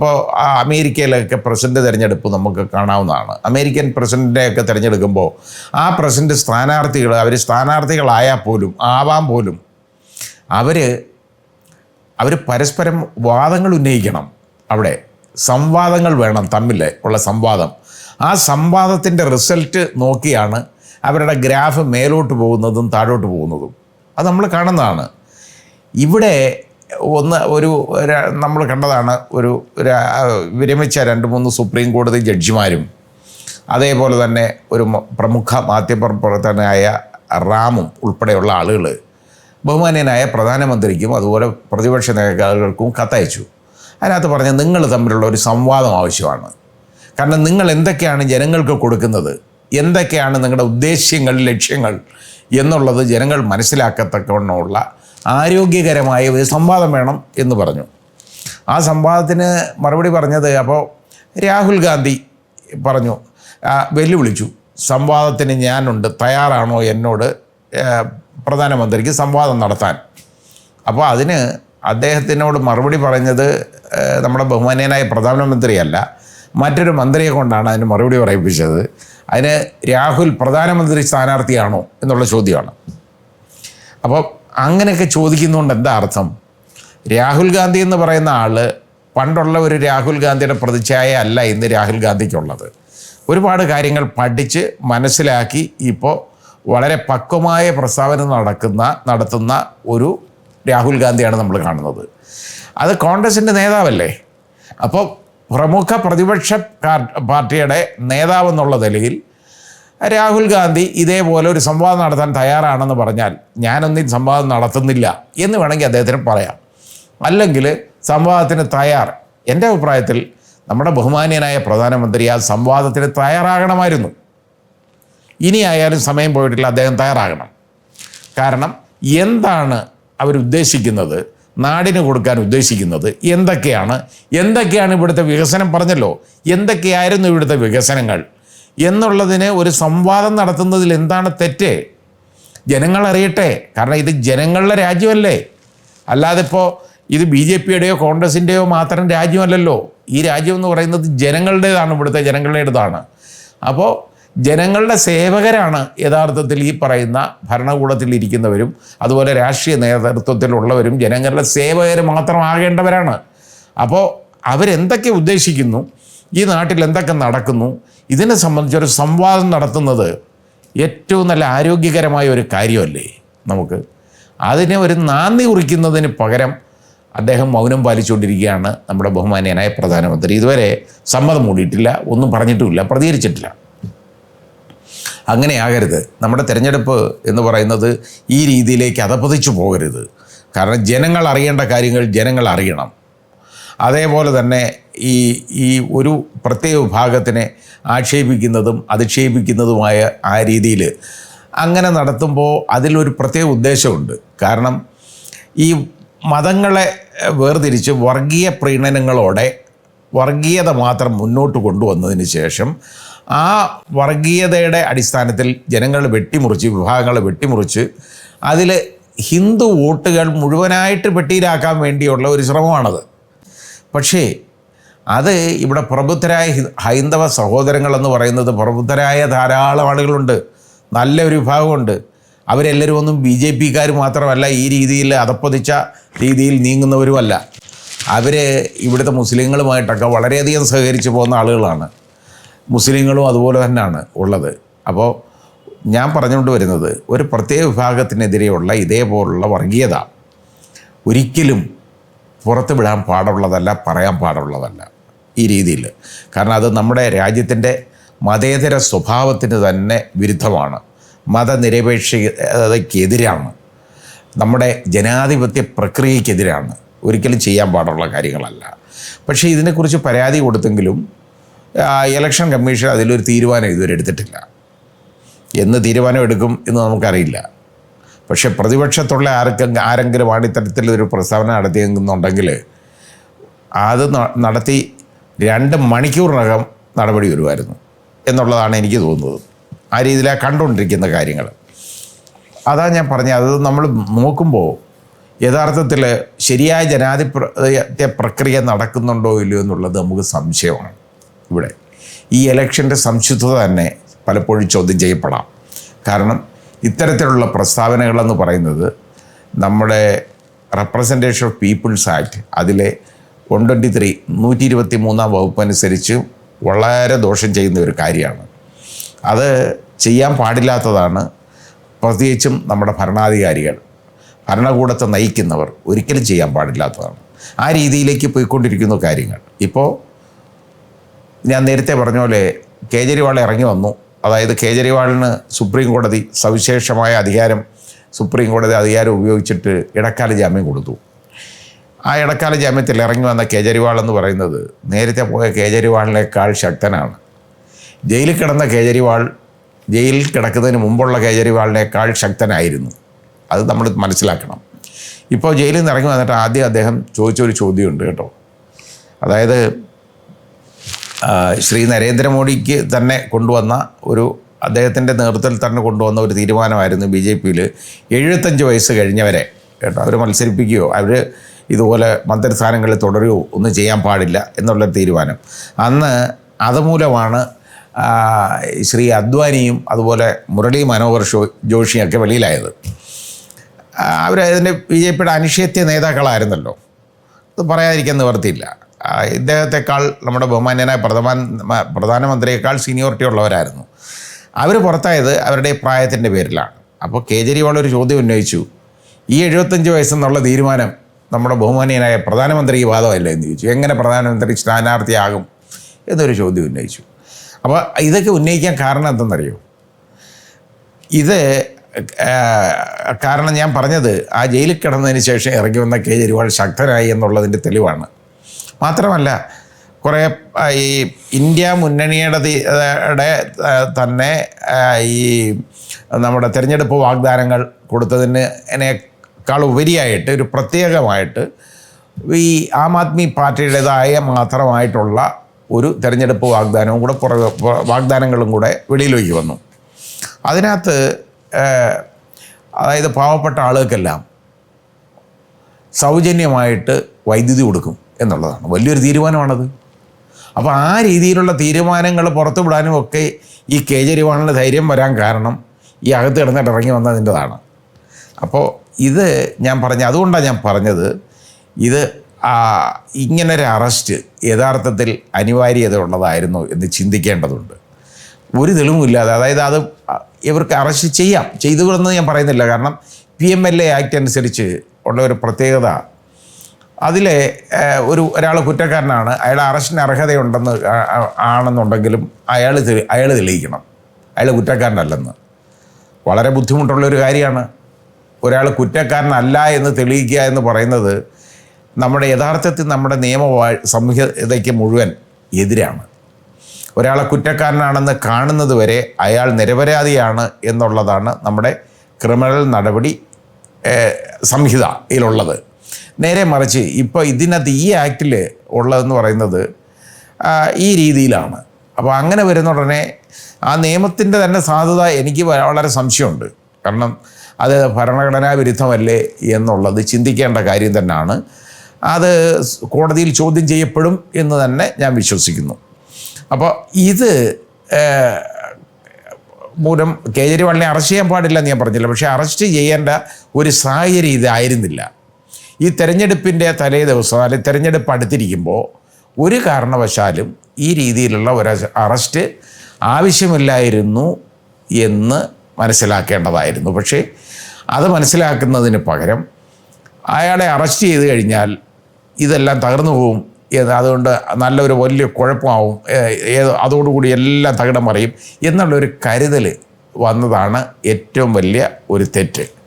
ഇപ്പോൾ അമേരിക്കയിലൊക്കെ പ്രസിഡന്റ് തിരഞ്ഞെടുപ്പ് നമുക്ക് കാണാവുന്നതാണ്. അമേരിക്കൻ പ്രസിഡന്റിനെയൊക്കെ തിരഞ്ഞെടുക്കുമ്പോൾ ആ പ്രസിഡന്റ് സ്ഥാനാർത്ഥികൾ അവർ സ്ഥാനാർത്ഥികളായാൽ പോലും ആവാൻ പോലും അവർ അവർ പരസ്പരം വാദങ്ങൾ ഉന്നയിക്കണം അവിടെ. സംവാദങ്ങൾ വേണം തമ്മിൽ ഉള്ള സംവാദം. ആ സംവാദത്തിന്റെ റിസൾട്ട് നോക്കിയാണ് അവരുടെ ഗ്രാഫ് മേലോട്ട് പോകുന്നതും താഴോട്ട് പോകുന്നതും. അത് നമ്മൾ കാണുന്നതാണ്. ഇവിടെ ഒന്ന് ഒരു നമ്മൾ കണ്ടതാണ് ഒരു വിരമിച്ച രണ്ട് മൂന്ന് സുപ്രീം കോടതി ജഡ്ജിമാരും അതേപോലെ തന്നെ ഒരു പ്രമുഖ മാധ്യമപ്രവർത്തകനായ റാമും ഉൾപ്പെടെയുള്ള ആളുകൾ ബഹുമാന്യനായ പ്രധാനമന്ത്രിക്കും അതുപോലെ പ്രതിപക്ഷ നേതാക്കൾക്കും കത്തയച്ചു. അതിനകത്ത് പറഞ്ഞ നിങ്ങൾ തമ്മിലുള്ള ഒരു സംവാദം ആവശ്യമാണ്. കാരണം നിങ്ങൾ എന്തൊക്കെയാണ് ജനങ്ങൾക്ക് കൊടുക്കുന്നത്? എന്തൊക്കെയാണ് നിങ്ങളുടെ ഉദ്ദേശ്യങ്ങൾ ലക്ഷ്യങ്ങൾ എന്നുള്ളത് ജനങ്ങൾ മനസ്സിലാക്കത്തക്കവണ്ണമുള്ള ആരോഗ്യകരമായ ഒരു സംവാദം വേണം എന്ന് പറഞ്ഞു. ആ സംവാദത്തിന് മറുപടി പറഞ്ഞത് അപ്പോൾ രാഹുൽ ഗാന്ധി പറഞ്ഞു വെല്ലുവിളിച്ചു. സംവാദത്തിന് ഞാനുണ്ട് തയ്യാറാണോ എന്നോട് പ്രധാനമന്ത്രിക്ക് സംവാദം നടത്താൻ. അപ്പോൾ അതിന് അദ്ദേഹത്തിനോട് മറുപടി പറഞ്ഞത് നമ്മുടെ ബഹുമാനീയനായ പ്രധാനമന്ത്രിയല്ല. മറ്റൊരു മന്ത്രിയെ കൊണ്ടാണ് അതിന് മറുപടി പറയിപ്പിച്ചത്. അതിന് രാഹുൽ പ്രധാനമന്ത്രി സ്ഥാനാർത്ഥിയാണോ എന്നുള്ള ചോദ്യമാണ്. അപ്പോൾ അങ്ങനെയൊക്കെ ചോദിക്കുന്നതുകൊണ്ട് എന്താ അർത്ഥം? രാഹുൽ ഗാന്ധി എന്ന് പറയുന്ന ആൾ പണ്ടുള്ള ഒരു രാഹുൽ ഗാന്ധിയുടെ പ്രതിച്ഛായ അല്ല ഇന്ന് രാഹുൽ ഗാന്ധിക്കുള്ളത്. ഒരുപാട് കാര്യങ്ങൾ പഠിച്ച് മനസ്സിലാക്കി ഇപ്പോൾ വളരെ പക്വമായ പ്രസ്താവന നടക്കുന്ന നടത്തുന്ന ഒരു രാഹുൽ ഗാന്ധിയാണ് നമ്മൾ കാണുന്നത്. അത് കോൺഗ്രസിന്റെ നേതാവല്ലേ? അപ്പോൾ പ്രമുഖ പ്രതിപക്ഷ പാർ- പാർട്ടിയുടെ നേതാവെന്നുള്ള നിലയിൽ രാഹുൽ ഗാന്ധി ഇതേപോലെ ഒരു സംവാദം നടത്താൻ തയ്യാറാണെന്ന് പറഞ്ഞാൽ ഞാനൊന്നും സംവാദം നടത്തുന്നില്ല എന്ന് വേണമെങ്കിൽ അദ്ദേഹത്തിന് പറയാം. അല്ലെങ്കിൽ സംവാദത്തിന് തയ്യാർ. എന്റെ അഭിപ്രായത്തിൽ നമ്മുടെ ബഹുമാന്യനായ പ്രധാനമന്ത്രി ആ സംവാദത്തിന് തയ്യാറാകണമായിരുന്നു. ഇനി ആയാലും സമയം പോയിട്ടില്ല അദ്ദേഹം തയ്യാറാകണം. കാരണം എന്താണ് അവരുദ്ദേശിക്കുന്നത് നാടിന് കൊടുക്കാൻ ഉദ്ദേശിക്കുന്നത് എന്തൊക്കെയാണ് എന്തൊക്കെയാണ് ഇവിടുത്തെ വികസനം പറഞ്ഞല്ലോ എന്തൊക്കെയായിരുന്നു ഇവിടുത്തെ വികസനങ്ങൾ? എന്നുള്ളതിന് ഒരു സംവാദം നടത്തുന്നതിൽ എന്താണ് തെറ്റ്? ജനങ്ങൾ അറിയട്ടെ. കാരണം ഇത് ജനങ്ങളുടെ രാജ്യമല്ലേ. അല്ലാതെ ഇപ്പോൾ ഇത് ബി ജെ പിയുടെയോ കോൺഗ്രസിന്റെയോ മാത്രം രാജ്യമല്ലല്ലോ. ഈ രാജ്യം എന്ന് പറയുന്നത് ജനങ്ങളുടേതാണ് ഇവിടുത്തെ ജനങ്ങളുടേതാണ്. അപ്പോൾ ജനങ്ങളുടെ സേവകരാണ് യഥാർത്ഥത്തിൽ ഈ പറയുന്ന ഭരണകൂടത്തിൽ ഇരിക്കുന്നവരും അതുപോലെ രാഷ്ട്രീയ നേതൃത്വത്തിലുള്ളവരും ജനങ്ങളുടെ സേവകർ മാത്രമാകേണ്ടവരാണ്. അപ്പോൾ അവരെന്തൊക്കെ ഉദ്ദേശിക്കുന്നു? ഈ നാട്ടിൽ എന്തൊക്കെ നടക്കുന്നു? ഇതിനെ സംബന്ധിച്ചൊരു സംവാദം നടത്തുന്നത് ഏറ്റവും നല്ല ആരോഗ്യകരമായ ഒരു കാര്യമല്ലേ നമുക്ക്? അതിനെ ഒരു നാന്ദി കുറിക്കുന്നതിന് പകരം അദ്ദേഹം മൗനം പാലിച്ചുകൊണ്ടിരിക്കുകയാണ് നമ്മുടെ ബഹുമാനീയനായ പ്രധാനമന്ത്രി. ഇതുവരെ സമ്മതം മൂടിയിട്ടില്ല ഒന്നും പറഞ്ഞിട്ടുമില്ല പ്രതികരിച്ചിട്ടില്ല. അങ്ങനെയാകരുത് നമ്മുടെ തിരഞ്ഞെടുപ്പ് എന്ന് പറയുന്നത് ഈ രീതിയിലേക്ക് അതപ്പതിച്ചു പോകരുത്. കാരണം ജനങ്ങൾ അറിയേണ്ട കാര്യങ്ങൾ ജനങ്ങൾ അറിയണം. അതേപോലെ തന്നെ ഈ ഈ ഒരു പ്രത്യേക വിഭാഗത്തിനെ ആക്ഷേപിക്കുന്നതും അധിക്ഷേപിക്കുന്നതുമായ ആ രീതിയിൽ അങ്ങനെ നടത്തുമ്പോൾ അതിലൊരു പ്രത്യേക ഉദ്ദേശമുണ്ട്. കാരണം ഈ മതങ്ങളെ വേർതിരിച്ച് വർഗീയ പ്രീണനങ്ങളോടെ വർഗീയത മാത്രം മുന്നോട്ട് കൊണ്ടുവന്നതിന് ശേഷം ആ വർഗീയതയുടെ അടിസ്ഥാനത്തിൽ ജനങ്ങൾ വെട്ടിമുറിച്ച് വിഭാഗങ്ങളെ വെട്ടിമുറിച്ച് അതിൽ ഹിന്ദു വോട്ടുകൾ മുഴുവനായിട്ട് പെട്ടിയിലാക്കാൻ വേണ്ടിയുള്ള ഒരു ശ്രമമാണത്. പക്ഷേ അത് ഇവിടെ പ്രബുദ്ധരായ ഹൈന്ദവ സഹോദരങ്ങളെന്ന് പറയുന്നത് പ്രബുദ്ധരായ ധാരാളം ആളുകളുണ്ട്. നല്ലൊരു വിഭാഗമുണ്ട്. അവരെല്ലാവരും ഒന്നും ബി ജെ പിക്കാർ മാത്രമല്ല ഈ രീതിയിൽ അതപ്പതിച്ച രീതിയിൽ നീങ്ങുന്നവരുമല്ല. അവർ ഇവിടുത്തെ മുസ്ലിങ്ങളുമായിട്ടൊക്കെ വളരെയധികം സഹകരിച്ച് പോകുന്ന ആളുകളാണ്. മുസ്ലിങ്ങളും അതുപോലെ തന്നെയാണ് ഉള്ളത്. അപ്പോൾ ഞാൻ പറഞ്ഞുകൊണ്ട് വരുന്നത് ഒരു പ്രത്യേക വിഭാഗത്തിനെതിരെയുള്ള ഇതേപോലുള്ള വർഗീയത ഒരിക്കലും പുറത്ത് വിടാൻ പാടുള്ളതല്ല പറയാൻ പാടുള്ളതല്ല ഈ രീതിയിൽ. കാരണം അത് നമ്മുടെ രാജ്യത്തിന്റെ മതേതര സ്വഭാവത്തിന് തന്നെ വിരുദ്ധമാണ്. മതനിരപേക്ഷതയ്ക്കെതിരാണ്. നമ്മുടെ ജനാധിപത്യ പ്രക്രിയക്കെതിരാണ് ഒരിക്കലും ചെയ്യാൻ പാടുള്ള കാര്യങ്ങളല്ല. പക്ഷേ ഇതിനെക്കുറിച്ച് പരാതി കൊടുത്തെങ്കിലും ഇലക്ഷൻ കമ്മീഷൻ അതിലൊരു തീരുമാനം ഇതുവരെ എടുത്തിട്ടില്ല. എന്ന് തീരുമാനം എടുക്കും എന്ന് നമുക്കറിയില്ല. പക്ഷെ പ്രതിപക്ഷത്തുള്ള ആർക്കും ആരെങ്കിലും ഒരു പ്രസ്താവന നടത്തിയെന്നുണ്ടെങ്കിൽ അത് നടത്തി രണ്ട് മണിക്കൂറിനകം നടപടി വരുമായിരുന്നു എന്നുള്ളതാണ് എനിക്ക് തോന്നുന്നത്. ആ രീതിയിലാണ് കണ്ടുകൊണ്ടിരിക്കുന്ന കാര്യങ്ങൾ. അതാ ഞാൻ പറഞ്ഞത്. അത് നമ്മൾ നോക്കുമ്പോൾ യഥാർത്ഥത്തിൽ ശരിയായ ജനാധിപത്യ പ്രക്രിയ നടക്കുന്നുണ്ടോ ഇല്ലയോ എന്നുള്ളത് നമുക്ക് സംശയമാണ് ഇവിടെ. ഈ ഇലക്ഷന്റെ സംശുദ്ധത തന്നെ പലപ്പോഴും ചോദ്യം ചെയ്യപ്പെടാം. കാരണം ഇത്തരത്തിലുള്ള പ്രസ്താവനകളെന്ന് പറയുന്നത് നമ്മുടെ റെപ്രസെന്റേഷൻ ഓഫ് പീപ്പിൾസ് ആക്ട് അതിലെ വൺ ട്വന്റി ത്രീ നൂറ്റി ഇരുപത്തി മൂന്നാം വകുപ്പ് അനുസരിച്ച് വളരെ ദോഷം ചെയ്യുന്ന ഒരു കാര്യമാണ്. അത് ചെയ്യാൻ പാടില്ലാത്തതാണ് പ്രത്യേകിച്ചും നമ്മുടെ ഭരണാധികാരികൾ. ഭരണകൂടത്തെ നയിക്കുന്നവർ ഒരിക്കലും ചെയ്യാൻ പാടില്ലാത്തതാണ്. ആ രീതിയിലേക്ക് പോയിക്കൊണ്ടിരിക്കുന്ന കാര്യങ്ങൾ. ഇപ്പോൾ ഞാൻ നേരത്തെ പറഞ്ഞ പോലെ കേജ്രിവാൾ ഇറങ്ങി വന്നു. അതായത് കേജ്രിവാളിന് സുപ്രീം കോടതി സവിശേഷമായ അധികാരം സുപ്രീം കോടതി അധികാരം ഉപയോഗിച്ചിട്ട് ഇടക്കാല ജാമ്യം കൊടുത്തു. ആ ഇടക്കാല ജാമ്യത്തിൽ ഇറങ്ങി വന്ന കേജ്രിവാൾ എന്ന് പറയുന്നത് നേരത്തെ പോയ കേജ്രിവാളിനേക്കാൾ ശക്തനാണ്. ജയിലിൽ കിടന്ന കേജ്രിവാൾ ജയിലിൽ കിടക്കുന്നതിന് മുമ്പുള്ള കേജ്രിവാളിനേക്കാൾ ശക്തനായിരുന്നു. അത് നമ്മൾ മനസ്സിലാക്കണം. ഇപ്പോൾ ജയിലിൽ നിന്ന് ഇറങ്ങി വന്നിട്ട് ആദ്യം അദ്ദേഹം ചോദിച്ചൊരു ചോദ്യമുണ്ട് കേട്ടോ. അതായത് ശ്രീ നരേന്ദ്രമോദിക്ക് തന്നെ കൊണ്ടുവന്ന ഒരു അദ്ദേഹത്തിന്റെ നേതൃത്വത്തിൽ തന്നെ കൊണ്ടുവന്ന ഒരു തീരുമാനമായിരുന്നു ബി ജെ പിയിൽ എഴുപത്തഞ്ച് വയസ്സ് കഴിഞ്ഞവരെ കേട്ടോ അവർ മത്സരിപ്പിക്കുകയോ അവർ ഇതുപോലെ മന്ത്രിസ്ഥാനങ്ങളിൽ തുടരുകയോ ഒന്നും ചെയ്യാൻ പാടില്ല എന്നുള്ള തീരുമാനം. അന്ന് അതുമൂലമാണ് ശ്രീ അദ്വാനിയും അതുപോലെ മുരളി മനോഹർ ജോഷിയൊക്കെ വെളിയിലായത്. അവർ അതിന്റെ ബി ജെ പിയുടെ അനിഷേധ്യ നേതാക്കളായിരുന്നല്ലോ. അത് പറയാതിരിക്കാൻ നിവർത്തിയില്ല. ഇദ്ദേഹത്തെക്കാൾ നമ്മുടെ ബഹുമാന്യനായ പ്രധാന പ്രധാനമന്ത്രിയേക്കാൾ സീനിയോറിറ്റി ഉള്ളവരായിരുന്നു. അവർ പുറത്തായത് അവരുടെ പ്രായത്തിന്റെ പേരിലാണ്. അപ്പോൾ കേജ്രിവാൾ ഒരു ചോദ്യം ഉന്നയിച്ചു. ഈ എഴുപത്തഞ്ച് വയസ്സെന്നുള്ള തീരുമാനം നമ്മുടെ ബഹുമാനീയനായ പ്രധാനമന്ത്രിക്ക് ബാധമല്ലേ എന്ന് ചോദിച്ചു. എങ്ങനെ പ്രധാനമന്ത്രി സ്ഥാനാർത്ഥിയാകും എന്നൊരു ചോദ്യം ഉന്നയിച്ചു. അപ്പോൾ ഇതൊക്കെ ഉന്നയിക്കാൻ കാരണം എന്തെന്നറിയോ? ഇത് കാരണം ഞാൻ പറഞ്ഞത് ആ ജയിലിൽ കിടന്നതിന് ശേഷം ഇറങ്ങി വന്ന കേജ്രിവാൾ ശക്തനായി എന്നുള്ളതിന്റെ തെളിവാണ്. മാത്രമല്ല കുറേ ഈ ഇന്ത്യ മുന്നണിയുടെ തന്നെ ഈ നമ്മുടെ തിരഞ്ഞെടുപ്പ് വാഗ്ദാനങ്ങൾ കൊടുത്തതിന് എന്നെക്കാൾ ഉപരിയായിട്ട് ഒരു പ്രത്യേകമായിട്ട് ഈ ആം ആദ്മി പാർട്ടിയുടേതായ മാത്രമായിട്ടുള്ള ഒരു തിരഞ്ഞെടുപ്പ് വാഗ്ദാനവും കൂടെ പുറകെ വാഗ്ദാനങ്ങളും കൂടെ വെളിയിലേക്ക് വന്നു. അതിനകത്ത് അതായത് പാവപ്പെട്ട ആളുകൾക്കെല്ലാം സൗജന്യമായിട്ട് വൈദ്യുതി കൊടുക്കും. എന്നുള്ളതാണ്. വലിയൊരു തീരുമാനമാണത്. അപ്പോൾ ആ രീതിയിലുള്ള തീരുമാനങ്ങൾ പുറത്തു വിടാനും ഒക്കെ ഈ കേജരിവാളിന്റെ ധൈര്യം വരാൻ കാരണം ഈ അകത്ത് കിടന്നിട്ട് ഇറങ്ങി വന്നതിന്റെതാണ്. അപ്പോൾ ഇത് ഞാൻ പറഞ്ഞ അതുകൊണ്ടാണ് ഞാൻ പറഞ്ഞത് ഇത് ഇങ്ങനൊരു അറസ്റ്റ് യഥാർത്ഥത്തിൽ അനിവാര്യത ഉള്ളതായിരുന്നു എന്ന് ചിന്തിക്കേണ്ടതുണ്ട്. ഒരു തെളിവുമില്ലാതെ അതായത് അത് ഇവർക്ക് അറസ്റ്റ് ചെയ്യാം ചെയ്തുകൊണ്ടെന്ന് ഞാൻ പറയുന്നില്ല. കാരണം P M L A act അനുസരിച്ച് ഉള്ള ഒരു പ്രത്യേകത അതിലെ ഒരു ഒരാൾ കുറ്റക്കാരനാണ്. അയാൾ അറസ്റ്റിന് അർഹതയുണ്ടെന്ന് ആണെന്നുണ്ടെങ്കിലും അയാൾ അയാൾ തെളിയിക്കണം. അയാൾ കുറ്റക്കാരനല്ലെന്ന്. വളരെ ബുദ്ധിമുട്ടുള്ളൊരു കാര്യമാണ്. ഒരാൾ കുറ്റക്കാരനല്ല എന്ന് തെളിയിക്കുക എന്ന് പറയുന്നത് നമ്മുടെ യഥാർത്ഥത്തിൽ നമ്മുടെ നിയമ സംഹിതയ്ക്ക് മുഴുവൻ എതിരാണ്. ഒരാളെ കുറ്റക്കാരനാണെന്ന് കാണുന്നത് വരെ അയാൾ നിരപരാധിയാണ് എന്നുള്ളതാണ് നമ്മുടെ ക്രിമിനൽ നടപടി സംഹിതയിലുള്ളത്. നേരെ മറിച്ച് ഇപ്പോൾ ഇതിനകത്ത് ഈ ആക്റ്റിൽ ഉള്ളതെന്ന് പറയുന്നത് ഈ രീതിയിലാണ്. അപ്പോൾ അങ്ങനെ വരുന്ന ഉടനെ ആ നിയമത്തിന്റെ തന്നെ സാധുത എനിക്ക് വളരെ സംശയമുണ്ട്. കാരണം അത് ഭരണഘടനാ വിരുദ്ധമല്ലേ എന്നുള്ളത് ചിന്തിക്കേണ്ട കാര്യം തന്നെയാണ്. അത് കോടതിയിൽ ചോദ്യം ചെയ്യപ്പെടും എന്ന് തന്നെ ഞാൻ വിശ്വസിക്കുന്നു. അപ്പോൾ ഇത് മൂലം കേജ്രിവാളിനെ അറസ്റ്റ് ചെയ്യാൻ പാടില്ല എന്ന് ഞാൻ പറഞ്ഞില്ല. പക്ഷേ അറസ്റ്റ് ചെയ്യേണ്ട ഒരു സാഹചര്യം ഇതായിരുന്നില്ല ഈ തെരഞ്ഞെടുപ്പിന്റെ തലേ ദിവസം അല്ലെങ്കിൽ തെരഞ്ഞെടുപ്പ് അടുത്തിരിക്കുമ്പോൾ ഒരു കാരണവശാലും ഈ രീതിയിലുള്ള ഒരു അറസ്റ്റ് ആവശ്യമില്ലായിരുന്നു എന്ന് മനസ്സിലാക്കേണ്ടതായിരുന്നു. പക്ഷേ അത് മനസ്സിലാക്കുന്നതിന് പകരം അയാളെ അറസ്റ്റ് ചെയ്ത് കഴിഞ്ഞാൽ ഇതെല്ലാം തകർന്നു പോകും അതുകൊണ്ട് നല്ലൊരു വലിയ കുഴപ്പമാവും. ഏത് അതോടുകൂടി എല്ലാം തകിടം മറിയും. എന്നുള്ളൊരു കരുതൽ വന്നതാണ് ഏറ്റവും വലിയ ഒരു തെറ്റ്.